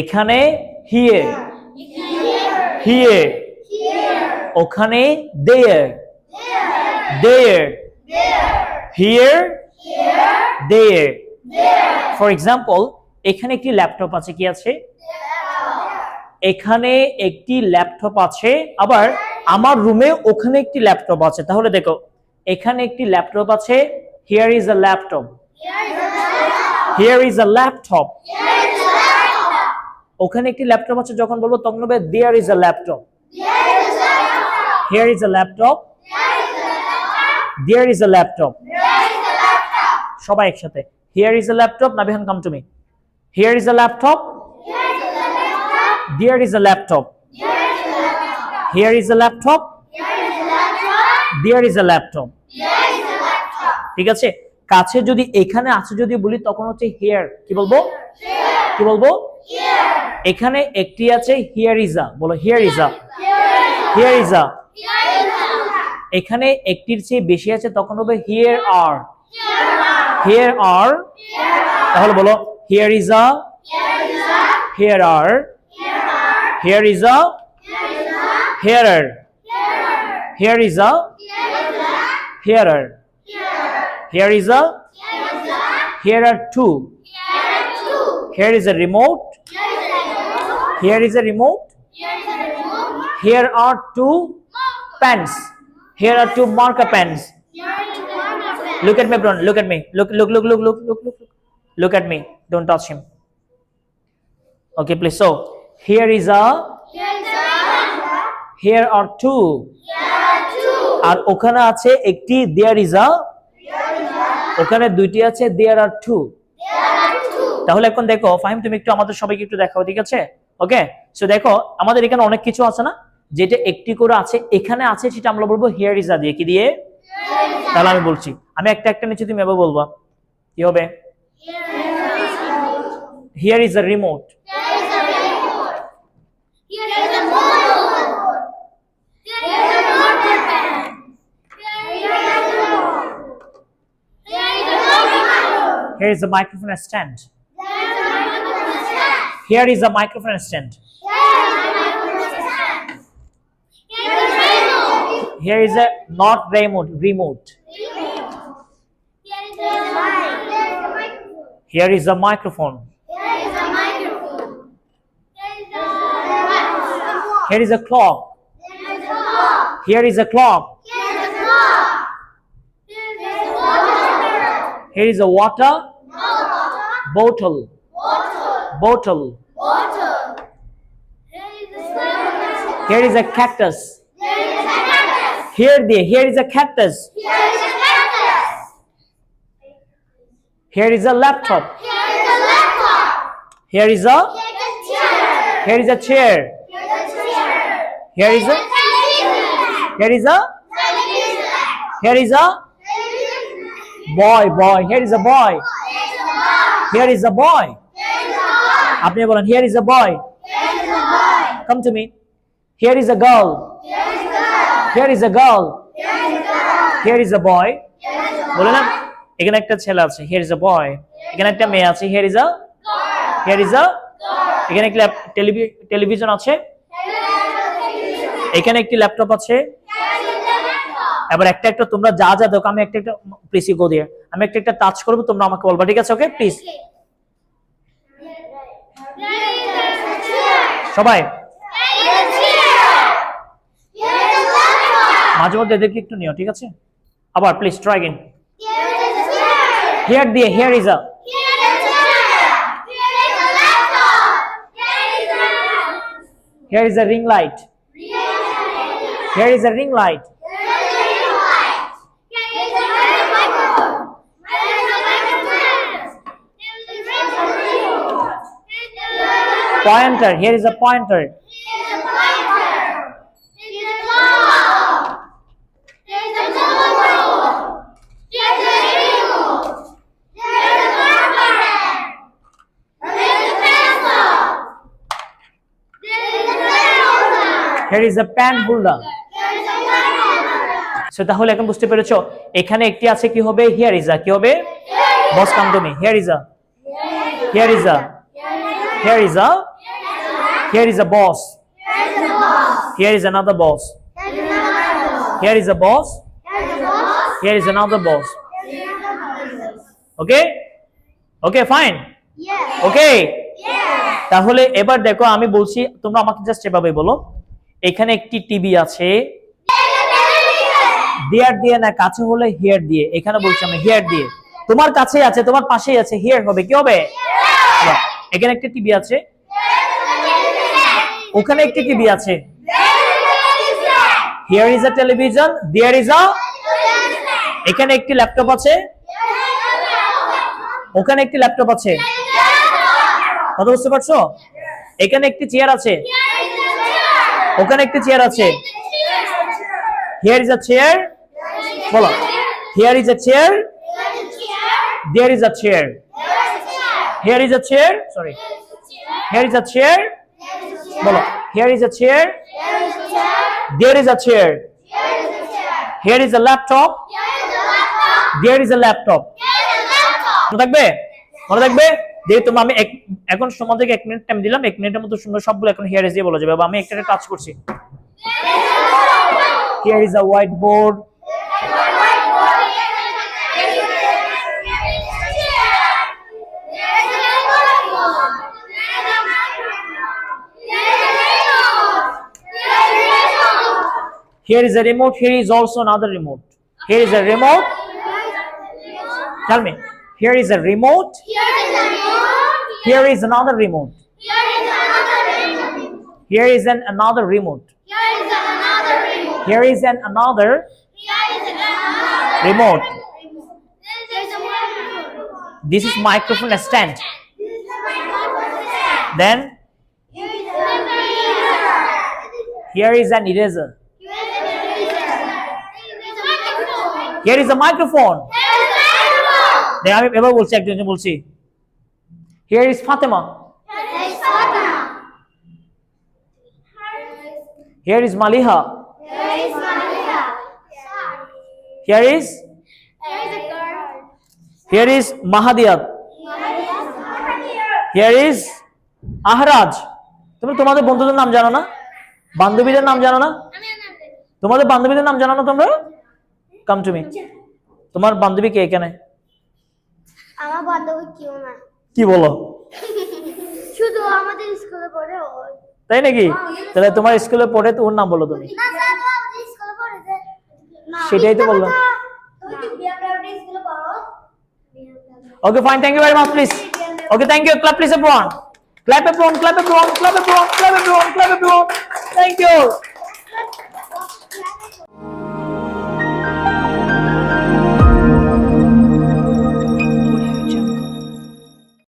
এখানে হিয়ে হিয়ে ওখানে দেয়ার here for example এখানে একটি ল্যাপটপ আছে কি আছে? এখানে একটি ল্যাপটপ আছে, আবার আমার রুমে ওখানে একটি ল্যাপটপ আছে। তাহলে দেখো, এখানে একটি ল্যাপটপ আছে here is a laptop here is a laptop ওখানে একটি ল্যাপটপ আছে যখন বলব তখন বলবে there is a laptop here is a laptop there is a laptop সবাই একসাথে here is a laptop Nabihan come to me here is a laptop there is a laptop here is a laptop there is a laptop ঠিক আছে কাছে যদি এখানে আছে যদি বলি তখন হচ্ছে হিয়ার কি বলব কি বলব এখানে একটি আছে হিয়ার ইজ বলো here is a here is a এখানে একটির চেয়ে বেশি আছে তখন হবে হিয়ার আর হিয়ার আর তাহলে বলো here is here are here is হিয়ারার here is a হিয়ারার here is a here are two here is a remote here is a remote Here are two pens. Here are two marker pens. Look at me, Bruno. Look at me. Look, look, look, look, look, look, look. Look at me. Don't touch him. Okay, please. So here is a. Here are two. আর ওখানে আছে একটি দেয়ার is আ ওখানে দুইটি আছে দেয়ার আর two তাহলে এখন দেখো ফাহিম তুমি একটু আমাদের সবাইকে একটু দেখাও ঠিক আছে ওকে সো দেখো, আমাদের এখানে অনেক কিছু আছে না? যেটা একটি করে আছে, এখানে আছে সেটা আমরা বলব হিয়ার ইজ দিয়ে। কি দিয়ে? তাহলে আমি বলছি। আমি একটা একটা নিচে তুমি এবার বলবা। কি হবে? Here is a remote here is a microphone stand Here is a microphone stand. Here is a not remote. Remote. Here is a microphone. Here is a clock. Here is a clock. Here is a water bottle bottle here is a cactus here the here is a cactus here is a laptop here is a chair. here is a chair here is a here is a here is a boy boy here is a boy here is a boy আপনি বলেন, here is a boy. Come to me. Here is a girl. Here is a girl. Here is a boy. বলে না, এখানে একটা ছেলে আছে, here is a boy. এখানে একটা মেয়ে আছে, here is a here is a এখানে একটা টেলিভিশন আছে। এখানে একটি ল্যাপটপ আছে। এবার একটা একটা তোমরা যা যা দেখো, আমি একটা একটা প্লিজ গো দিয়ে আমি একটা একটা টাচ করব, তোমরা আমাকে বলবা, ঠিক আছে ওকে প্লিজ সবাই। মাঝে মধ্যে এদেরকে একটু নিও ঠিক আছে? আবার প্লিজ ট্রাই again. হিয়ার দিয়ে here is a here is a ring light here is a ring light pointer. Here is a pointer. Here is a pen holder so তাহলে এখন বুঝতে পেরেছ, এখানে একটি আছে, কি হবে? হিয়ার ইজ আ কি হবে? বস come to me here is a here is a here is a Here is a boss. Here is another boss. Here is a boss. Here is another boss. Okay? Okay, fine. Okay. তাহলে এবার দেখো আমি বলছি তোমরা আমাকে just এভাবে বলো এখানে একটি টিভি আছে দেয়ার দিয়ে না কাছে হলে হিয়ার দিয়ে এখানে বলছি আমি হিয়ার দিয়ে তোমার কাছেই আছে তোমার পাশেই আছে হিয়ার হবে কি হবে এখানে একটা টিভি আছে ওখানে একটি টিভি আছে। Here is a television there is a এখানে একটি ল্যাপটপ আছে। ওখানে একটি ল্যাপটপ আছে। কথা বুঝতে পারছ? এখানে একটি চেয়ার আছে। ওখানে একটি চেয়ার আছে। হিয়ার ইজ আ চেয়ার বলো। Here is a chair there is a chair here is a chair sorry here is a chair বলো here is a chair there is a chair here is a laptop there is a laptop মনে থাকবে? মনে থাকবে? যেহেতু আমি এখন সময় থেকে এক মিনিট টাইম দিলাম, এক মিনিটের মতো সুন্দর সবগুলো এখন হিয়ার ইজ দিয়ে বলা যাবে। আমি একটা কাজ করছি। Here is a white Here is a remote. Here is also another remote. Here is a remote. Tell me. Here is a remote. Here is another remote. Here is an another remote. Here is an another remote. This is microphone stand. Then here is an eraser. Here is a microphone. Then আমি এবার বলছি একজন বলছি Here is Fatima. Here is Maliha. Here is here is Mahadiyat. Here is আহরাজ তুমি তোমাদের বন্ধুদের নাম জানো না বান্ধবীদের নাম জানো না তোমাদের বান্ধবীদের নাম জানো না তোমরা কাম টু মি তোমার বান্ধবী কে এখানে? আমার বান্ধবী কেউ না কি বলো? শুধু আমাদের স্কুলে পড়ে ওই তাই নাকি? তাহলে তোমার স্কুলে পড়ে তো ওর নাম বলো তুমি। সেটাই তো বললাম। Okay fine thank you very much please okay thank you clap please a clap everyone clap everyone clap everyone clap everyone clap everyone thank you